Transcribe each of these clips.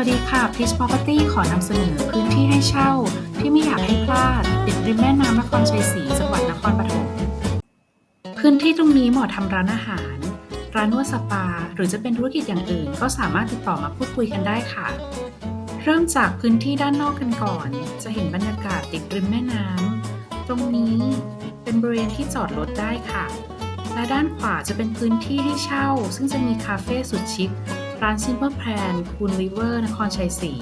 วัสดีค่ะ Peach Property ขอนำเสนอพื้นที่ให้เช่าที่ไม่อยากให้พลาด ติดริมแม่น้ำนครชัยศรีจังหวัดนครปฐมพื้นที่ตรงนี้เหมาะทำร้านอาหาร ร้านนวดสปา หรือจะเป็นธุรกิจอย่างอื่น ก็สามารถติดต่อมาพูดคุยกันได้ค่ะ เริ่มจากพื้นที่ด้านนอกกันก่อน จะเห็นบรรยากาศติดริมแม่น้ำตรงนี้เป็นบริเวณที่จอดรถได้ค่ะ และด้านขวาจะเป็นพื้นที่ให้เช่า ซึ่งจะมีคาเฟ่สุดชิค ร้าน Simple Plan คูนริเวอร์นครชัยศรี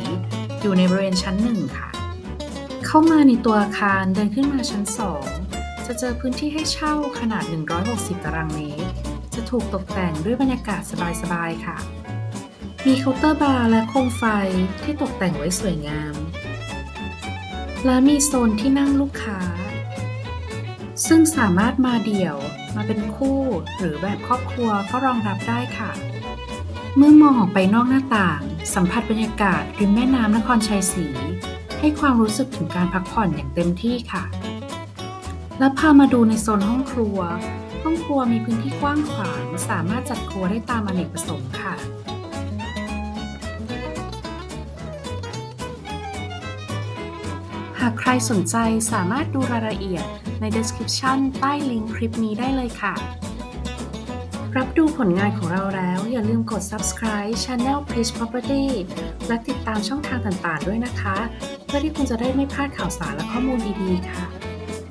อยู่ในบริเวณชั้นหนึ่งค่ะ เข้ามาในตัวอาคารเดินขึ้นมาชั้น 2 จะเจอพื้นที่ให้เช่าขนาด 160 ตารางเมตร จะถูกตกแต่งด้วยบรรยากาศสบายๆค่ะ มีเคาน์เตอร์บาร์และโคมไฟที่ตกแต่งไว้สวยงาม และมีโซนที่นั่งลูกค้า ซึ่งสามารถมาเดี่ยวมาเป็นคู่หรือแบบครอบครัวก็รองรับได้ค่ะ เมื่อมองออกไปนอกหน้าต่าง สัมผัสบรรยากาศริมแม่น้ำนครชัยศรีให้ความรู้สึกถึงการพักผ่อนอย่างเต็มที่ค่ะ แล้วพามาดูในโซนห้องครัว ห้องครัวมีพื้นที่กว้างขวางสามารถจัดครัวได้ตามอเนกประสงค์ค่ะหากใครสนใจสามารถดูรายละเอียดใน description ใต้ลิงก์คลิปนี้ได้เลยค่ะ รับดูผลงานของเราแล้วอย่าลืมกด subscribe Channel Peach Property และติดตามช่องทางต่างๆ ด้วยนะคะ เพื่อที่คุณจะได้ไม่พลาดข่าวสารและข้อมูลดีๆ ค่ะ